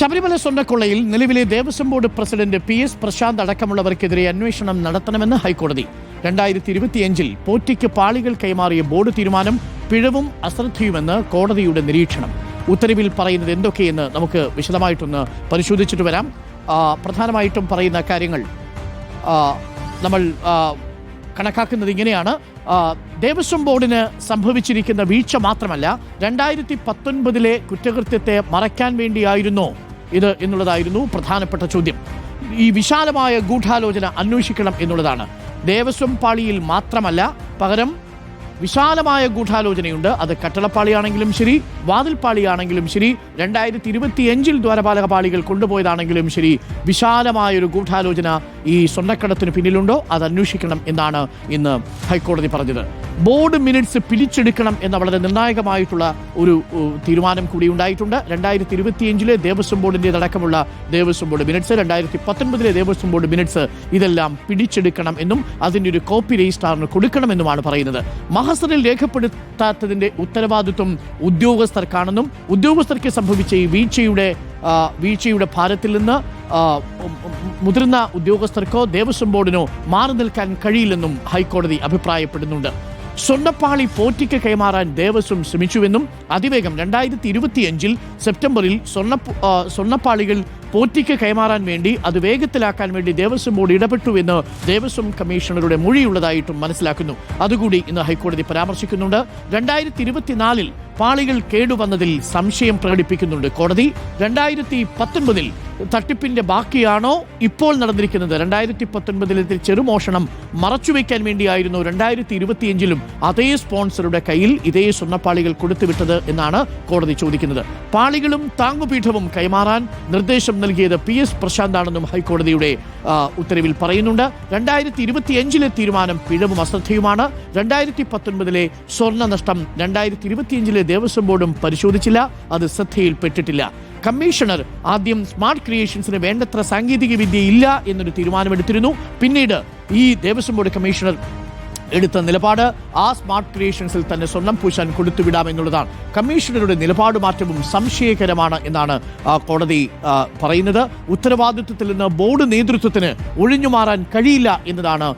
ശബരിമല സ്വർണക്കൊള്ളയിൽ നിലവിലെ Devaswom board president P S Prashanth അടക്കമുള്ളവർക്കെതിരെ അന്വേഷണം നടത്തണമെന്ന് ഹൈക്കോടതി. രണ്ടായിരത്തി ഇരുപത്തിയഞ്ചിൽ പോറ്റിക്ക് പാളികൾ കൈമാറിയ ബോർഡ് തീരുമാനം പിഴവും അശ്രദ്ധയുമെന്ന് കോടതിയുടെ നിരീക്ഷണം. ഉത്തരവിൽ പറയുന്നത് എന്തൊക്കെയെന്ന് നമുക്ക് വിശദമായിട്ടൊന്ന് പരിശോധിച്ചിട്ട് വരാം. പ്രധാനമായിട്ടും പറയുന്ന കാര്യങ്ങൾ നമ്മൾ കണക്കാക്കുന്നത് ഇങ്ങനെയാണ്. ദേവസ്വം ബോർഡിന് സംഭവിച്ചിരിക്കുന്ന വീഴ്ച മാത്രമല്ല രണ്ടായിരത്തി പത്തൊൻപതിലെ കുറ്റകൃത്യത്തെ മറയ്ക്കാൻ വേണ്ടിയായിരുന്നോ ഇത് എന്നുള്ളതായിരുന്നു പ്രധാനപ്പെട്ട ചോദ്യം. ഈ വിശാലമായ ഗൂഢാലോചന അന്വേഷിക്കണം എന്നുള്ളതാണ്. ദേവസ്വം പാളിയിൽ മാത്രമല്ല പകരം വിശാലമായ ഗൂഢാലോചനയുണ്ട്. അത് കട്ടളപ്പാളിയാണെങ്കിലും ശരി വാതിൽപ്പാളിയാണെങ്കിലും ശരി രണ്ടായിരത്തി ഇരുപത്തിയഞ്ചിൽ ദ്വാരപാലക പാളികൾ കൊണ്ടുപോയതാണെങ്കിലും ശരി വിശാലമായൊരു ഗൂഢാലോചന ഈ സ്വർണക്കടത്തിന് പിന്നിലുണ്ടോ? അത് അന്വേഷിക്കണം എന്നാണ് ഇന്ന് ഹൈക്കോടതി പറഞ്ഞത്. ബോർഡ് മിനിറ്റ്സ് പിടിച്ചെടുക്കണം എന്ന വളരെ നിർണായകമായിട്ടുള്ള ഒരു തീരുമാനം കൂടി ഉണ്ടായിട്ടുണ്ട്. രണ്ടായിരത്തി ഇരുപത്തിയഞ്ചിലെ ദേവസ്വം ബോർഡിന്റെതടക്കമുള്ള ദേവസ്വം ബോർഡ് മിനിറ്റ്സ് രണ്ടായിരത്തി പത്തൊൻപതിലെ ദേവസ്വം ബോർഡ് മിനിറ്റ്സ് ഇതെല്ലാം പിടിച്ചെടുക്കണം എന്നും അതിന്റെ ഒരു കോപ്പി രജിസ്ട്രാറിന് കൊടുക്കണമെന്നുമാണ് പറയുന്നത്. മഹസറിൽ രേഖപ്പെടുത്താത്തതിന്റെ ഉത്തരവാദിത്വം ഉദ്യോഗസ്ഥർക്കാണെന്നും ഉദ്യോഗസ്ഥർക്ക് സംഭവിച്ച ഈ വീഴ്ചയുടെ വീഴ്ചയുടെ ഭാരത്തിൽ നിന്ന് മുതിർന്ന ഉദ്യോഗസ്ഥർക്കോ ദേവസ്വം ബോർഡിനോ മാറി നിൽക്കാൻ കഴിയില്ലെന്നും ഹൈക്കോടതി അഭിപ്രായപ്പെടുന്നുണ്ട്. സ്വന്തപ്പാളി പോറ്റിക്ക് കൈമാറാൻ ദേവസ്വം ശ്രമിച്ചുവെന്നും അതിവേഗം രണ്ടായിരത്തി ഇരുപത്തിയഞ്ചിൽ സെപ്റ്റംബറിൽ സ്വർണ സ്വർണപ്പാളികൾ പോറ്റിക്ക് കൈമാറാൻ വേണ്ടി അത് വേഗത്തിലാക്കാൻ വേണ്ടി ദേവസ്വം ബോർഡ് ഇടപെട്ടുവെന്ന് ദേവസ്വം കമ്മീഷണറുടെ മൊഴിയുള്ളതായിട്ടും മനസ്സിലാക്കുന്നു. അതുകൂടി ഇന്ന് ഹൈക്കോടതി പരാമർശിക്കുന്നുണ്ട്. രണ്ടായിരത്തി ഇരുപത്തിനാലിൽ പാളികൾ കേടുവന്നതിൽ സംശയം പ്രകടിപ്പിക്കുന്നുണ്ട്. കോടതി രണ്ടായിരത്തി പത്തൊൻപതിൽ തട്ടിപ്പിന്റെ ബാക്കിയാണോ ഇപ്പോൾ നടന്നിരിക്കുന്നത്? രണ്ടായിരത്തി പത്തൊൻപതിലെ ചെറുമോഷണം മറച്ചുവെക്കാൻ വേണ്ടിയായിരുന്നു രണ്ടായിരത്തി ഇരുപത്തിയഞ്ചിലും അതേ സ്പോൺസറുടെ കയ്യിൽ ഇതേ സ്വർണപ്പാളികൾ കൊടുത്തുവിട്ടത് എന്നാണ് കോടതി ചോദിക്കുന്നത്. പാളികളും താങ്ങുപീഠവും കൈമാറാൻ നിർദ്ദേശം നൽകിയത് പി എസ് പ്രശാന്താണെന്നും ഹൈക്കോടതിയുടെ ഉത്തരവിൽ പറയുന്നുണ്ട്. രണ്ടായിരത്തി ഇരുപത്തിയഞ്ചിലെ തീരുമാനം പിഴവും അശ്രദ്ധയുമാണ്. രണ്ടായിരത്തി പത്തൊൻപതിലെ സ്വർണ നഷ്ടം രണ്ടായിരത്തി ഇരുപത്തിയഞ്ചിലെ ദേവസ്വം ബോർഡും പരിശോധിച്ചില്ല അത് ശ്രദ്ധയിൽപ്പെട്ടിട്ടില്ല. കമ്മീഷണർ ആദ്യം സ്മാർട്ട് ക്രിയേഷൻസിന് വേണ്ടത്ര സാങ്കേതിക വിദ്യ ഇല്ല എന്നൊരു തീരുമാനമെടുത്തിരുന്നു. പിന്നീട് ഈ ദേവസ്വം ബോർഡ് കമ്മീഷണർ എടുത്ത നിലപാട് ആ സ്മാർട്ട് ക്രിയേഷൻസിൽ തന്നെ സ്വർണം പൂശാൻ കൊടുത്തുവിടാമെന്നുള്ളതാണ് കമ്മീഷണറുടെ നിലപാട് മാറ്റവും സംശയകരമാണ് എന്നാണ് കോടതി പറയുന്നത്. ഉത്തരവാദിത്വത്തിൽ നിന്ന് ബോർഡ് നേതൃത്വത്തിന് ഒഴിഞ്ഞുമാറാൻ കഴിയില്ല എന്നതാണ്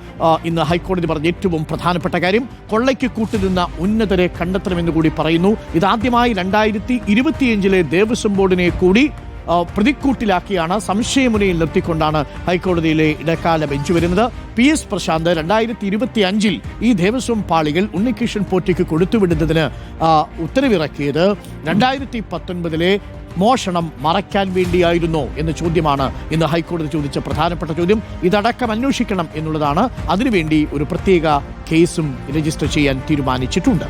ഇന്ന് ഹൈക്കോടതി പറഞ്ഞ ഏറ്റവും പ്രധാനപ്പെട്ട കാര്യം. കൊള്ളയ്ക്ക് കൂട്ടുനിന്ന ഉന്നതരെ കണ്ടെത്തണമെന്ന് കൂടി പറയുന്നു. ഇതാദ്യമായി രണ്ടായിരത്തി ഇരുപത്തിയഞ്ചിലെ ദേവസ്വം ബോർഡിനെ കൂടി പ്രതിക്കൂട്ടിലാക്കിയാണ് സംശയമുനയിൽ നിർത്തിക്കൊണ്ടാണ് ഹൈക്കോടതിയിലെ ഇടക്കാല ബെഞ്ച് വരുന്നത്. പി എസ് പ്രശാന്ത് രണ്ടായിരത്തി ഇരുപത്തി അഞ്ചിൽ ഈ ദേവസ്വം പാളികൾ ഉണ്ണികൃഷ്ണൻ പോറ്റിക്ക് കൊടുത്തുവിടുന്നതിന് ഉത്തരവിറക്കിയത്. രണ്ടായിരത്തി പത്തൊൻപതിലെ മോഷണം മറയ്ക്കാൻ വേണ്ടിയായിരുന്നു എന്ന ചോദ്യമാണ് ഇന്ന് ഹൈക്കോടതി ചോദിച്ച പ്രധാനപ്പെട്ട ചോദ്യം. ഇതടക്കം അന്വേഷിക്കണം എന്നുള്ളതാണ്. അതിനുവേണ്ടി ഒരു പ്രത്യേക കേസും രജിസ്റ്റർ ചെയ്യാൻ തീരുമാനിച്ചിട്ടുണ്ട്.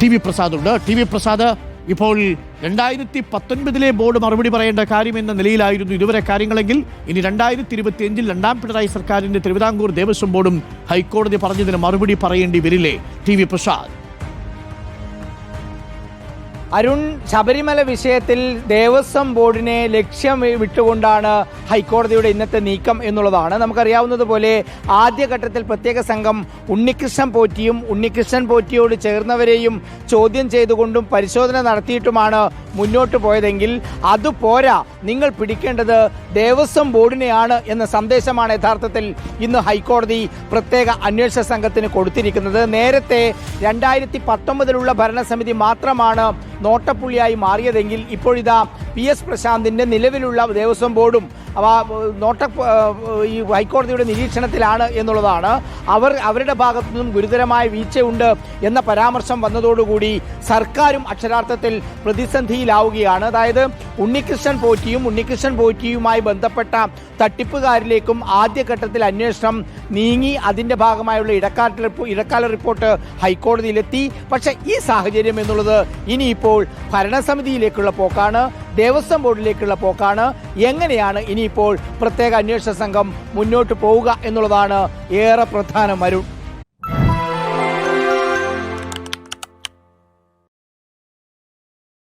ടി വി പ്രസാദ് ഉണ്ട്. ടി വി പ്രസാദ് ഇപ്പോൾ രണ്ടായിരത്തി പത്തൊൻപതിലെ ബോർഡ് മറുപടി പറയേണ്ട കാര്യം എന്ന നിലയിലായിരുന്നു ഇതുവരെ കാര്യങ്ങളെങ്കിൽ ഇനി രണ്ടായിരത്തി ഇരുപത്തിയഞ്ചിൽ രണ്ടാം പിണറായി സർക്കാരിന്റെ തിരുവിതാംകൂർ ദേവസ്വം ബോർഡും ഹൈക്കോടതി പറഞ്ഞതിന് മറുപടി പറയേണ്ടി വരില്ലേ? ടി വി പ്രസാദ് അരുൺ ശബരിമല വിഷയത്തിൽ ദേവസ്വം ബോർഡിനെ ലക്ഷ്യം വിട്ടുകൊണ്ടാണ് ഹൈക്കോടതിയുടെ ഇന്നത്തെ നീക്കം എന്നുള്ളതാണ്. നമുക്കറിയാവുന്നതുപോലെ ആദ്യഘട്ടത്തിൽ പ്രത്യേക സംഘം ഉണ്ണികൃഷ്ണൻ പോറ്റിയും ഉണ്ണികൃഷ്ണൻ പോറ്റിയോട് ചേർന്നവരെയും ചോദ്യം ചെയ്തുകൊണ്ടും പരിശോധന നടത്തിയിട്ടുമാണ് മുന്നോട്ട് പോയതെങ്കിൽ അതുപോരാ നിങ്ങൾ പിടിക്കേണ്ടത് ദേവസ്വം ബോർഡിനെയാണ് എന്ന സന്ദേശമാണ് യഥാർത്ഥത്തിൽ ഇന്ന് ഹൈക്കോടതി പ്രത്യേക അന്വേഷണ സംഘത്തിന് കൊടുത്തിരിക്കുന്നത്. നേരത്തെ രണ്ടായിരത്തി പത്തൊമ്പതിലുള്ള ഭരണസമിതി മാത്രമാണ് നോട്ടപ്പുള്ളിയായി മാറിയതെങ്കിൽ ഇപ്പോഴിതാ പി എസ് പ്രശാന്തിന്റെ നിലവിലുള്ള ദേവസ്വം ബോർഡും നോട്ട ഈ ഹൈക്കോടതിയുടെ നിരീക്ഷണത്തിലാണ് എന്നുള്ളതാണ്. അവർ അവരുടെ ഭാഗത്തു നിന്നും ഗുരുതരമായ വീഴ്ചയുണ്ട് എന്ന പരാമർശം വന്നതോടുകൂടി സർക്കാരും അക്ഷരാർത്ഥത്തിൽ പ്രതിസന്ധിയിലാവുകയാണ്. അതായത് ഉണ്ണികൃഷ്ണൻ പോറ്റിയും ഉണ്ണികൃഷ്ണൻ പോറ്റിയുമായി ബന്ധപ്പെട്ട തട്ടിപ്പുകാരിലേക്കും ആദ്യഘട്ടത്തിൽ അന്വേഷണം നീങ്ങി അതിന്റെ ഭാഗമായുള്ള ഇടക്കാല ഇടക്കാല റിപ്പോർട്ട് ഹൈക്കോടതിയിലെത്തി. പക്ഷേ ഈ സാഹചര്യം എന്നുള്ളത് ഇനിയിപ്പോൾ ഭരണസമിതിയിലേക്കുള്ള പോക്കാണ്. ദേവസ്വം ബോർഡിലേക്കുള്ള പോക്കാണ്. എങ്ങനെയാണ് ഇനിയിപ്പോൾ പ്രത്യേക അന്വേഷണ സംഘം മുന്നോട്ട് പോവുക എന്നുള്ളതാണ് ഏറെ പ്രധാനം.